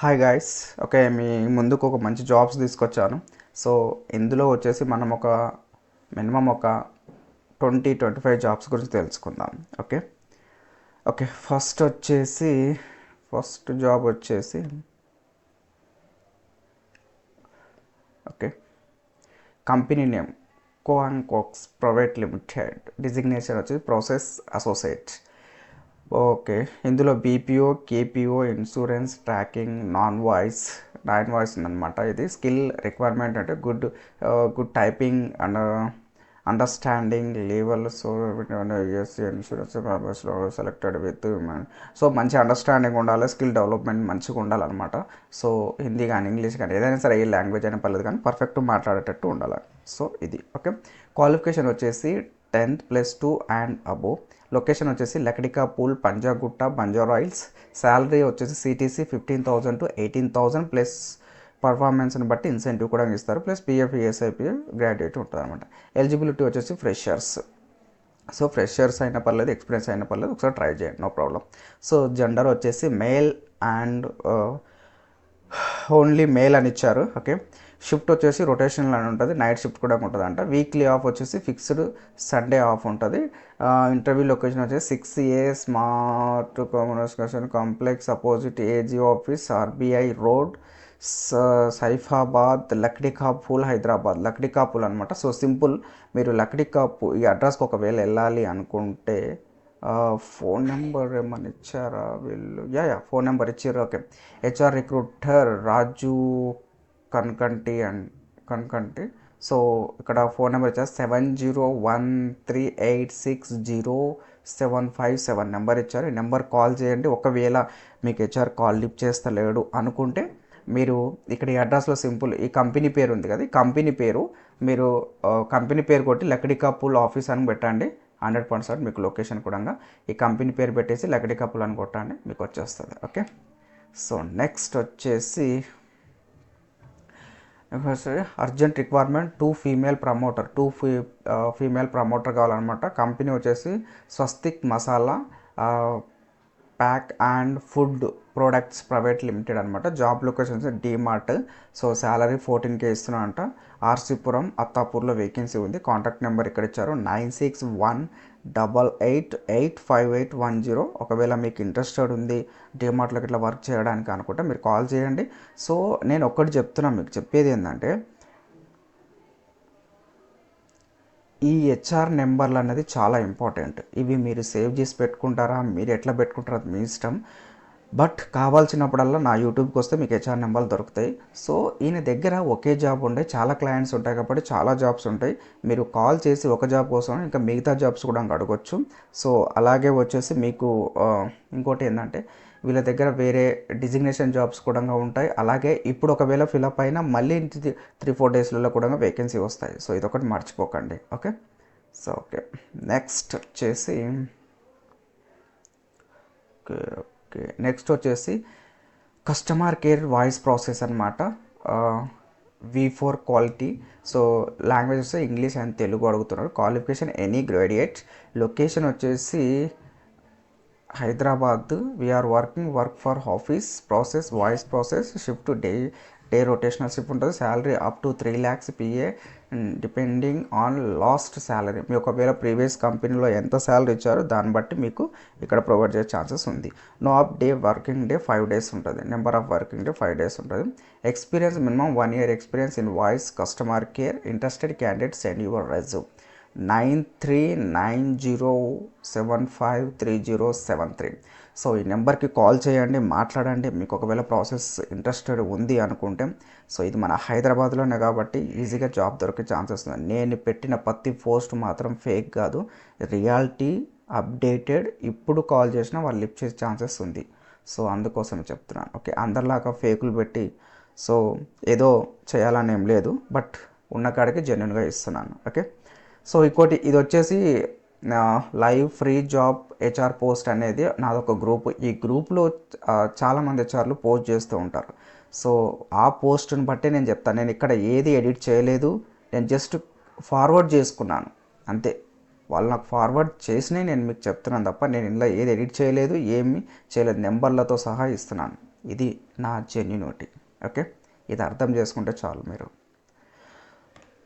Hi guys okay మీ ముందుకు ఒక మంచి జాబ్స్ తీసుకొచ్చాను. సో ఇందులో వచ్చేసి మనం ఒక మినిమం ఒక ట్వంటీ ట్వంటీ ఫైవ్ జాబ్స్ గురించి తెలుసుకుందాం. ఓకే ఓకే ఫస్ట్ వచ్చేసి ఫస్ట్ జాబ్ వచ్చేసి okay company name కోఆన్ cokes private limited designation వచ్చి ప్రాసెస్ అసోసియేట్ ఓకే. ఇందులో BPO KPO insurance tracking non voice non voice ఉందన్నమాట ఇది. స్కిల్ రిక్వైర్మెంట్ అంటే good good typing and understanding level so USC insurance selected with so మంచి understanding ఉండాలి skill development మంచిగా ఉండాలన్నమాట. So Hindi కానీ ఇంగ్లీష్ కానీ ఏదైనా సరే ఏ లాంగ్వేజ్ అయినా పర్లేదు కానీ పర్ఫెక్ట్ మాట్లాడేటట్టు ఉండాలి. సో ఇది ఓకే. క్వాలిఫికేషన్ వచ్చేసి tenth plus two and above. Location వచ్చేసి లకడికా పూల్ పంజాగుట్ట బంజారాయిల్స్ శాలరీ వచ్చేసి CTC fifteen thousand to eighteen thousand plus పర్ఫార్మెన్స్ని బట్టి ఇన్సెంటివ్ కూడా ఇస్తారు. ప్లస్ పిఎఫ్ ఈఎస్ఐపి గ్రాడ్యుయేట్ ఉంటుంది అనమాట ఎలిజిబిలిటీ వచ్చేసి ఫ్రెషర్స్. సో ఫ్రెషర్స్ అయినా పర్లేదు ఎక్స్పీరియన్స్ అయినా పర్లేదు ఒకసారి ట్రై చేయండి నో ప్రాబ్లం. సో జెండర్ వచ్చేసి మేల్ అండ్ ఓన్లీ మేల్ అని ఇచ్చారు ఓకే. షిఫ్ట్ వచ్చేసి రొటేషనల్ అని ఉంటుంది. నైట్ షిఫ్ట్ కూడా ఉంటుంది అంట వీక్లీ ఆఫ్ వచ్చేసి ఫిక్స్డ్ సండే ఆఫ్ ఉంటుంది. ఇంటర్వ్యూ లొకేషన్ వచ్చేసి six A smart communication complex opposite AG office RBI road Saifabad Lakdikapul Hyderabad. Lakdikapul అనమాట సో సింపుల్ మీరు లక్డికాపు ఈ అడ్రస్కి ఒకవేళ వెళ్ళాలి అనుకుంటే ఫోన్ నెంబర్ ఏమని ఇచ్చారా వీళ్ళు? యా యా ఫోన్ నెంబర్ ఇచ్చారు okay. HR recruiter Raju Kankanti and Kankanti. So ఇక్కడ ఫోన్ నెంబర్ వచ్చేసి seven zero one three eight six zero seven five seven number ఇచ్చారు. ఈ నెంబర్ కాల్ చేయండి. ఒకవేళ మీకు హెచ్ఆర్ కాల్ లిఫ్ట్ చేస్తలేడు అనుకుంటే మీరు ఇక్కడ ఈ అడ్రస్లో సింపుల్ ఈ కంపెనీ పేరు ఉంది కదా ఈ కంపెనీ పేరు మీరు కంపెనీ పేరు కొట్టి లకడికాపూల్ ఆఫీస్ అని పెట్టండి. హండ్రెడ్ పర్సెంట్ మీకు లొకేషన్ కూడా ఈ కంపెనీ పేరు పెట్టేసి లకడికాపూల్ అని కొట్టండి. మీకు వచ్చేస్తుంది. ఓకే? సో నెక్స్ట్ వచ్చేసి urgent requirement two female promoter two fe female promoter కావాలన్నమాట. కంపెనీ వచ్చేసి Swastik masala pack and food products private limited అనమాట job locations DMart so salary fourteen K ఇస్తున్నారంట. RC Puram అత్తాపూర్లో వేకెన్సీ ఉంది. కాంటాక్ట్ నెంబర్ ఇక్కడ ఇచ్చారు. Nine six one double eight eight five eight one zero. ఒకవేళ మీకు interested ఉంది డీమార్ట్లోకి ఇట్లా వర్క్ చేయడానికి అనుకుంటే మీరు కాల్ చేయండి. సో నేను ఒక్కటి చెప్తున్నాను మీకు చెప్పేది ఏంటంటే ఈ హెచ్ఆర్ నెంబర్లు అనేది చాలా ఇంపార్టెంట్. ఇవి మీరు సేవ్ చేసి పెట్టుకుంటారా? మీరు ఎట్లా పెట్టుకుంటారో అది మీ ఇష్టం. బట్ కావాల్సినప్పుడల్లా నా యూట్యూబ్కి వస్తే మీకు హెచ్ఆర్ నెంబర్లు దొరుకుతాయి. సో ఈయన దగ్గర ఒకే జాబ్ ఉండే చాలా క్లయింట్స్ ఉంటాయి కాబట్టి చాలా జాబ్స్ ఉంటాయి. మీరు కాల్ చేసి ఒక జాబ్ కోసం ఇంకా మిగతా జాబ్స్ కూడా అడగొచ్చు. సో అలాగే వచ్చేసి మీకు ఇంకోటి ఏంటంటే వీళ్ళ దగ్గర వేరే డిజిగ్నేషన్ జాబ్స్ కూడా ఉంటాయి. అలాగే ఇప్పుడు ఒకవేళ ఫిలప్ అయినా మళ్ళీ త్రీ ఫోర్ డేస్లలో కూడా వేకెన్సీ వస్తాయి. సో ఇదొకటి మర్చిపోకండి. ఓకే? So okay. నెక్స్ట్ వచ్చేసి ఓకే. ఓకే నెక్స్ట్ వచ్చేసి కస్టమర్ కేర్ వాయిస్ ప్రాసెస్ అనమాట V four quality so language వస్తే ఇంగ్లీష్ అండ్ తెలుగు అడుగుతున్నారు. క్వాలిఫికేషన్ ఎనీ గ్రాడ్యుయేట్ లొకేషన్ వచ్చేసి Hyderabad. We are working work for office process voice process shift day day rotational shift ఉంటుంది. Salary up to three lakhs PA depending on last salary మీ ఒకవేళ previous కంపెనీలో ఎంత salary ఇచ్చారో దాన్ని బట్టి మీకు ఇక్కడ ప్రొవైడ్ చేసే ఛాన్సెస్ ఉంది. No of day working day five days ఉంటుంది. Number of working day five days ఉంటుంది. Experience minimum one year experience in voice customer care interested candidate send your resume. Nine three nine zero seven five three zero seven three. So ఈ నెంబర్కి call చేయండి మాట్లాడండి. మీకు ఒకవేళ process interested ఉంది అనుకుంటే so ఇది మన హైదరాబాద్లోనే కాబట్టి ఈజీగా జాబ్ దొరికే ఛాన్సెస్ ఉంది నేను పెట్టిన ప్రతి పోస్ట్ మాత్రం ఫేక్ కాదు రియాలిటీ అప్డేటెడ్. ఇప్పుడు కాల్ చేసినా వాళ్ళు లిఫ్ట్ చేసే ఛాన్సెస్ ఉంది. సో అందుకోసం చెప్తున్నాను. ఓకే అందరిలాగా ఫేకులు పెట్టి సో ఏదో చేయాలని ఏం లేదు బట్ ఉన్న కాడికి జెన్యున్గా ఇస్తున్నాను. ఓకే? సో ఇంకోటి ఇది వచ్చేసి live free job HR post అనేది నాదొక గ్రూప్. ఈ గ్రూప్లో చాలామంది హెచ్ఆర్లు పోస్ట్ చేస్తూ ఉంటారు. సో ఆ పోస్ట్ని బట్టి నేను చెప్తాను నేను ఇక్కడ ఏది ఎడిట్ చేయలేదు. నేను జస్ట్ ఫార్వర్డ్ చేసుకున్నాను. అంతే. వాళ్ళు నాకు ఫార్వర్డ్ చేసినవి నేను మీకు చెప్తున్నాను తప్ప నేను ఇందులో ఏది ఎడిట్ చేయలేదు ఏమి చేయలేదు. నెంబర్లతో సహా ఇస్తున్నాను. ఇది నా జెన్యునిటీ. ఓకే? ఇది అర్థం చేసుకుంటే చాలు మీరు.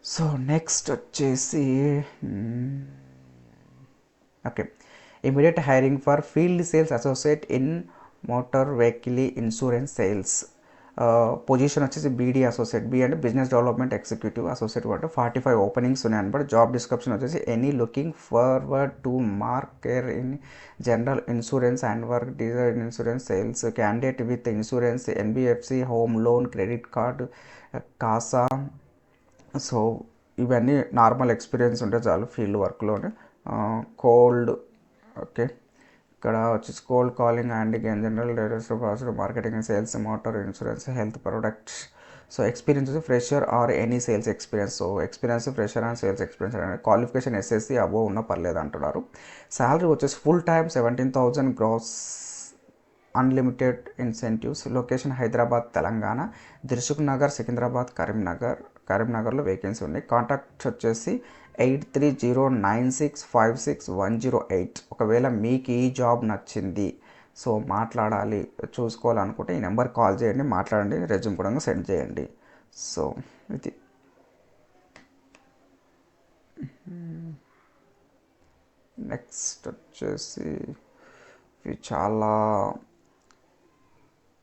సో నెక్స్ట్ వచ్చేసి okay immediate hiring for field sales associate in motor vehicle insurance sales position వచ్చేసి బీడీ అసోసియేట్ బి అంటే బిజినెస్ డెవలప్మెంట్ ఎగ్జిక్యూటివ్ అసోసియేట్ అంటే ఫార్టీ ఫైవ్ ఓపెనింగ్స్ ఉన్నాయి అనమాట. జాబ్ డిస్క్రిప్షన్ వచ్చేసి any looking forward to mark care in general insurance and work dealer insurance sales candidate with insurance NBFC home loan credit card CASA so ఇవన్నీ normal experience ఉంటే చాలు field వర్క్లోనే. Cold okay. ఇక్కడ వచ్చేసి cold calling and in general director process marketing sales motor insurance health products. So experience వచ్చి fresher or any sales experience. So experience fresher and sales experience అనేది qualification SSC above ఉన్న పర్లేదు అంటున్నారు. Salary వచ్చేసి full time seventeen thousand gross unlimited incentives. Location Hyderabad Telangana. Dilsukh Nagar Secunderabad Karimnagar. కరీంనగర్లో vacancy ఉన్నాయి. Contact వచ్చేసి eight three zero nine six five six one zero eight. ఒకవేళ మీకు ఈ జాబ్ నచ్చింది సో మాట్లాడాలి చూసుకోవాలనుకుంటే ఈ నెంబర్ కాల్ చేయండి మాట్లాడండి రెజ్యూమ్ కూడా సెండ్ చేయండి. సో ఇది. నెక్స్ట్ వచ్చేసి ఇవి చాలా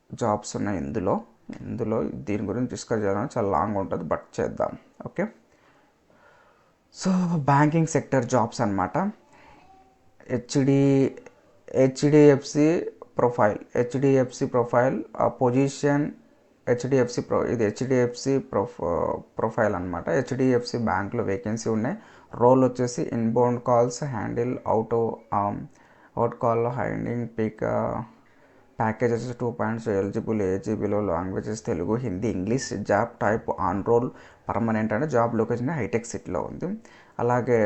జాబ్స్ ఉన్నాయి ఇందులో. ఇందులో దీని గురించి డిస్కస్ చేయాలని చాలా లాంగ్ ఉంటుంది బట్ చేద్దాం. Okay? So banking sector jobs అనమాట HD HDFC profile HDFC profile position HDFC pro ఇది హెచ్డిఎఫ్సి ప్రొఫ ప్రొఫైల్ అనమాట హెచ్డిఎఫ్సి బ్యాంక్లో వేకెన్సీ ఉన్నాయి. రోల్ వచ్చేసి inbound calls handle out out call handing pick packages two points eligible ఏజీబీలో languages Telugu Hindi English job type on role permanent అంటే job location hitech సిటీలో ఉంది. అలాగే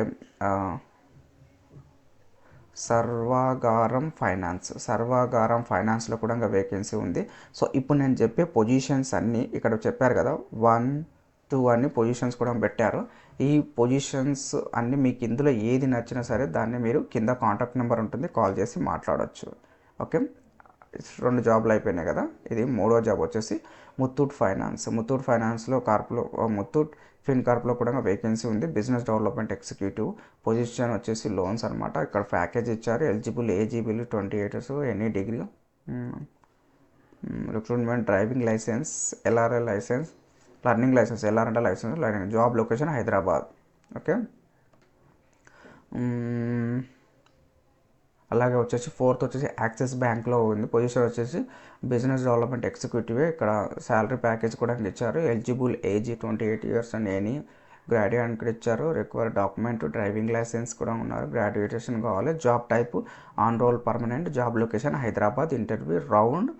సర్వాగారం finance సర్వాగారం ఫైనాన్స్లో కూడా ఇంకా వేకెన్సీ ఉంది. సో ఇప్పుడు నేను చెప్పే పొజిషన్స్ అన్నీ ఇక్కడ చెప్పారు కదా వన్ టూ అన్ని పొజిషన్స్ కూడా పెట్టారు. ఈ పొజిషన్స్ అన్నీ మీకు ఇందులో ఏది నచ్చినా సరే దాన్ని మీరు కింద కాంటాక్ట్ నెంబర్ ఉంటుంది కాల్ చేసి మాట్లాడవచ్చు ఓకే? రెండు జాబ్లు అయిపోయినాయి కదా. ఇది మూడో జాబ్ వచ్చేసి ముత్తూట్ ఫైనాన్స్. ముత్తూట్ ఫైనాన్స్లో కార్పులో ముత్తూట్ ఫిన్ కార్ప్లో కూడా వేకెన్సీ ఉంది. బిజినెస్ డెవలప్మెంట్ ఎగ్జిక్యూటివ్ పొజిషన్ వచ్చేసి లోన్స్ అనమాట ఇక్కడ ప్యాకేజ్ ఇచ్చారు. ఎలిజిబుల్ ఏజీబిల్ twenty ఎయిటర్స్ any degree. Recruitment driving licence LRL licence learning licence LRL licence learning. Job location Hyderabad. Okay? అలాగే వచ్చేసి ఫోర్త్ వచ్చేసి యాక్సిస్ బ్యాంక్లో ఉంది. పొజిషన్ వచ్చేసి బిజినెస్ డెవలప్మెంట్ ఎగ్జిక్యూటివ్. ఇక్కడ శాలరీ ప్యాకేజ్ కూడా ఇచ్చారు. Eligible age twenty eight years and any graduate కూడా ఇచ్చారు. రిక్వైర్ డాక్యుమెంట్ డ్రైవింగ్ లైసెన్స్ కూడా ఉన్నారు. గ్రాడ్యుయేషన్ కావాలి. Job type on role permanent job location Hyderabad interview round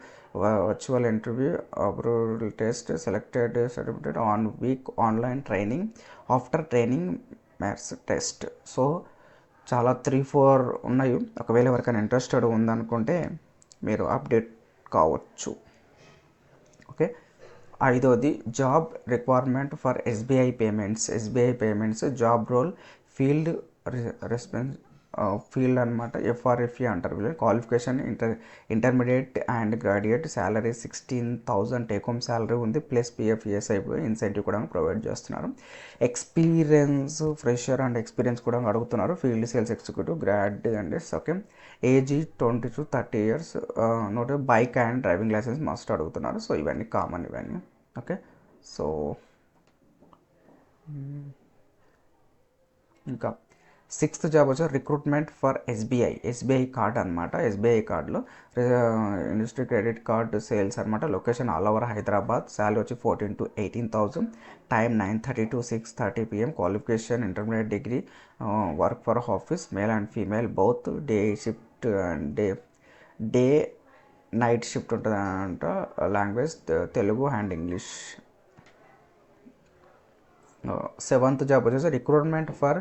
virtual interview approval test selected certificate on week online training after training maths test. So చాలా three four ఉన్నాయి. ఒకవేళ ఎవరికైనా interested ఉందనుకుంటే మీరు update కావచ్చు. Okay ఐదోది job requirement for SBI payments SBI payments job role field response field అనమాట FRFE అంటారు వీళ్ళు. Qualification inter intermediate and graduate salary sixteen thousand take home salary ఉంది. ప్లస్ పిఎఫ్ ఈఎస్ఐ ఇన్సెంటివ్ కూడా provide చేస్తున్నారు. Experience fresher and experience కూడా అడుగుతున్నారు. Field sales executive grad and okay age twenty to thirty years note bike and driving licence must అడుగుతున్నారు. So ఇవన్నీ common ఇవన్నీ okay so ఇంకా sixth job వచ్చి recruitment for SBI SBI card అనమాట SBI కార్డులో industry credit card sales అనమాట location all over Hyderabad. Salary వచ్చి fourteen to eighteen thousand time nine thirty to six thirty PM qualification intermediate degree work for office male and female both day shift and day day night shift ఉంటుంది అంట language Telugu and English seventh job వచ్చేసి recruitment for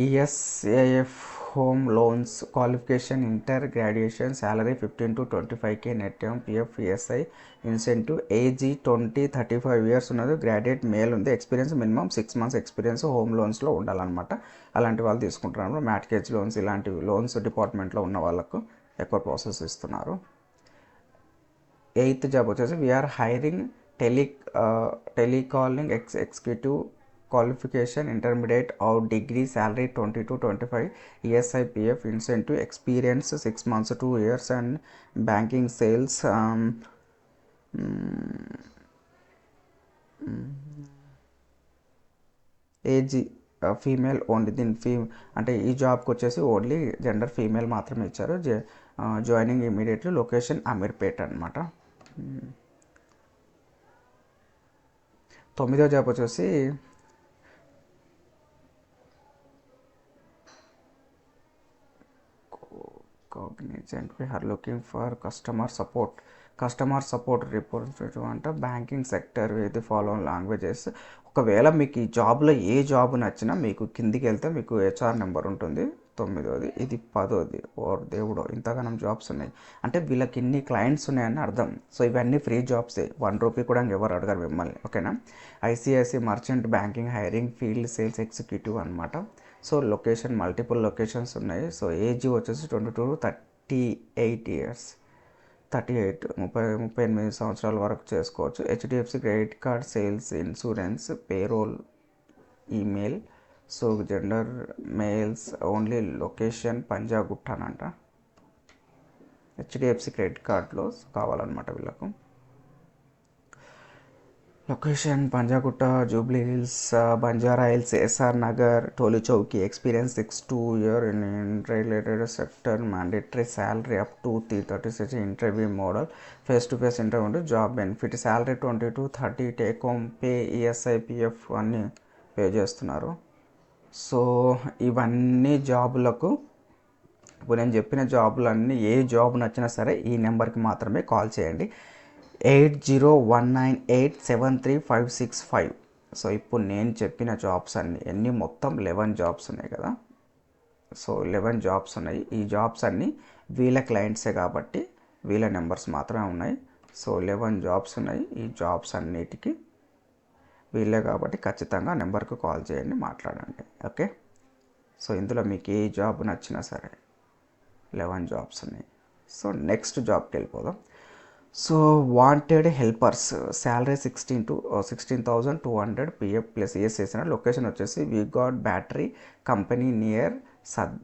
ESAF home loans qualification inter graduation salary fifteen to twenty five K net PF ESI incentive age twenty thirty five years ఉన్నది graduate male ఉంది. Experience minimum six months experience home లోన్స్లో ఉండాలన్నమాట. అలాంటి వాళ్ళు తీసుకుంటున్నారు మ్యాట్కేజ్ loans ఇలాంటివి loans డిపార్ట్మెంట్లో ఉన్న వాళ్ళకు ఎక్కువ ప్రాసెస్ ఇస్తున్నారు. ఎయిత్ జాబ్ వచ్చేసి we are hiring tele telecalling ex executive qualification intermediate out degree salary twenty two twenty five ESI PF incentive experience six months two years and banking sales age female only దీని fee అంటే ఈ జాబ్కి వచ్చేసి only gender female మాత్రమే ఇచ్చారు. Joining immediately location Ameerpet అనమాట తొమ్మిదో job వచ్చేసి Cognizant we are looking for customer customer support report అంటే బ్యాంకింగ్ సెక్టర్ ఇది ఫాలో లాంగ్వేజెస్ ఒకవేళ మీకు ఈ జాబ్లో ఏ జాబ్ నచ్చినా మీకు కిందికి వెళ్తే మీకు హెచ్ఆర్ నెంబర్ ఉంటుంది. తొమ్మిదోది ఇది పదోది. ఓ దేవుడో ఇంతగానం జాబ్స్ ఉన్నాయి. అంటే వీళ్ళకి ఇన్ని క్లయింట్స్ ఉన్నాయని అర్థం. సో ఇవన్నీ ఫ్రీ జాబ్సే వన్ రూపీ కూడా ఎవరు అడగరు మిమ్మల్ని. ఓకేనా ICICI merchant banking hiring field sales executive అనమాట సో లొకేషన్ మల్టిపుల్ లొకేషన్స్ ఉన్నాయి. సో ఏజీ వచ్చేసి twenty two thirty eight years thirty eight ముప్పై ముప్పై ఎనిమిది సంవత్సరాల వరకు చేసుకోవచ్చు. HDFC credit card sales insurance payroll email so gender males only location Punjab గుట్టానంట హెచ్డిఎఫ్సి క్రెడిట్ కార్డ్లో కావాలన్నమాట వీళ్ళకు. Location Panjagutta Jubilee Hills Banjara Hills SR Nagar Tolichowki experience six to year in related sector mandatory salary up to three thirty six interview model face to face interview ఉంటుంది job benefit salary twenty two thirty take home pay ESI PF అన్నీ pay చేస్తున్నారు. So ఇవన్నీ జాబులకు ఇప్పుడు నేను చెప్పిన జాబులన్నీ ఏ job నచ్చినా సరే ఈ నెంబర్కి మాత్రమే కాల్ చేయండి. Eight zero one nine eight seven three five six five. So ఇప్పుడు నేను చెప్పిన జాబ్స్ అన్ని ఎన్ని మొత్తం లెవెన్ జాబ్స్ ఉన్నాయి కదా? సో లెవెన్ జాబ్స్ ఉన్నాయి. ఈ జాబ్స్ అన్నీ వీళ్ళ క్లయింట్సే కాబట్టి వీళ్ళ నెంబర్స్ మాత్రమే ఉన్నాయి. సో లెవెన్ జాబ్స్ ఉన్నాయి. ఈ జాబ్స్ అన్నిటికీ వీళ్ళే కాబట్టి ఖచ్చితంగా నెంబర్కు కాల్ చేయండి మాట్లాడండి. ఓకే? సో ఇందులో మీకు ఏ జాబ్ నచ్చినా సరే లెవెన్ జాబ్స్ ఉన్నాయి. సో నెక్స్ట్ జాబ్కి వెళ్ళిపోదాం. So wanted helpers salary sixteen to sixteen thousand two hundred PF plus ఏసేసిన location వచ్చేసి V God battery company near సద్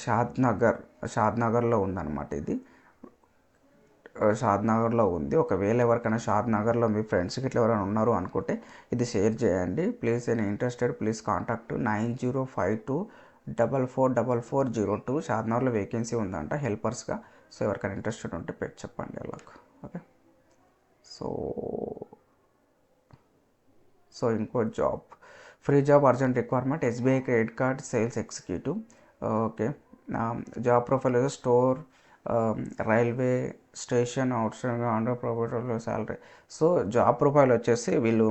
షాద్ నగర్ షాద్ నగర్లో ఉందన్నమాట ఇది. షాద్ నగర్లో ఉంది. ఒకవేళ ఎవరికైనా షాద్ నగర్లో మీ ఫ్రెండ్స్కి ఇట్లా ఎవరైనా ఉన్నారు అనుకుంటే ఇది షేర్ చేయండి. ప్లీజ్ నేను interested please contact nine zero five two double four double four zero two షాద్నగర్లో vacancy ఉందంట హెల్పర్స్గా సో ఎవరికైనా ఇంట్రెస్టెడ్ ఉంటే పెట్టి చెప్పండి అలాగా ఓకే సో సో ఇంకో job free job urgent requirement SBI credit card sales executive okay job profile store railway station outstation under profile salary so job profile వచ్చేసి వీళ్ళు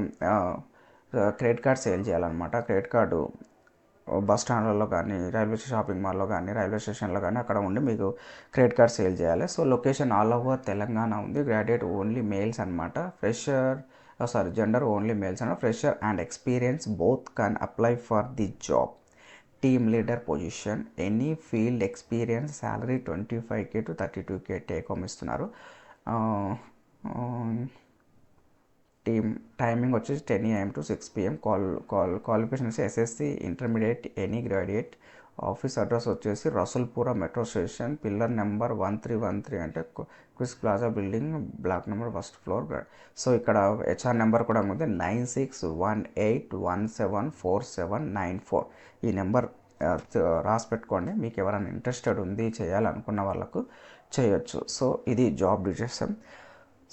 క్రెడిట్ కార్డ్ సేల్ చేయాలన్నమాట. Credit card bus స్టాండ్లలో కానీ railway shopping మాల్లో కానీ railway స్టేషన్లో కానీ అక్కడ ఉండి మీకు క్రెడిట్ కార్డ్ సేల్ చేయాలి. So location all over Telangana ఉంది. గ్రాడ్యుయేట్ ఓన్లీ మేల్స్ అనమాట fresher sorry gender only males అనమాట fresher and experience both can apply for the job. Team leader position any field experience salary twenty five K to thirty two K take home ఇస్తున్నారు. Team timing వచ్చేసి ten AM to six PM call call qualification వచ్చి SSC intermediate any graduate office address వచ్చేసి Rasoolpura metro station pillar number one three one three అంటే Kris plaza building block number first floor so ఇక్కడ HR number కూడా ఉంది nine six one eight one seven four seven nine four ఈ number రాసి పెట్టుకోండి. మీకు ఎవరైనా ఇంట్రెస్టెడ్ ఉంది చేయాలనుకున్న వాళ్ళకు చేయొచ్చు. సో ఇది జాబ్ డిజెషన్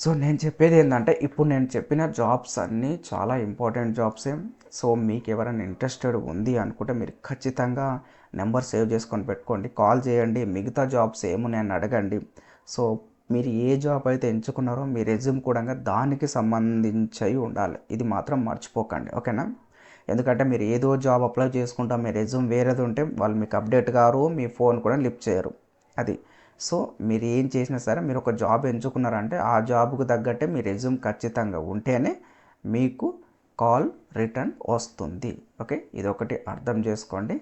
సో నేను చెప్పేది ఏంటంటే ఇప్పుడు నేను చెప్పిన జాబ్స్ అన్నీ చాలా ఇంపార్టెంట్ జాబ్సే. సో మీకు ఎవరైనా ఇంట్రెస్టెడ్ ఉంది అనుకుంటే మీరు ఖచ్చితంగా నెంబర్ సేవ్ చేసుకొని పెట్టుకోండి. కాల్ చేయండి మిగతా జాబ్స్ ఏమున్నాయని అడగండి. సో మీరు ఏ జాబ్ అయితే ఎంచుకున్నారో మీ రెజ్యూమ్ కూడా దానికి సంబంధించి ఉండాలి. ఇది మాత్రం మర్చిపోకండి ఓకేనా? ఎందుకంటే మీరు ఏదో జాబ్ అప్లై చేసుకుంటాం మీ రెజ్యూమ్ వేరేది ఉంటే వాళ్ళు మీకు అప్డేట్ కారు మీ ఫోన్ కూడా లిఫ్ట్ చేయరు. అది సో మీరు ఏం చేసినా సరే మీరు ఒక జాబ్ ఎంచుకున్నారంటే ఆ జాబ్కు తగ్గట్టే మీ రెజ్యూమ్ ఖచ్చితంగా ఉంటేనే మీకు కాల్ రిటర్న్ వస్తుంది. ఓకే? ఇది ఒకటి అర్థం చేసుకోండి.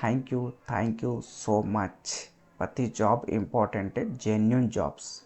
Thank you thank you so much. ప్రతి జాబ్ ఇంపార్టెంటే జెన్యున్ జాబ్స్.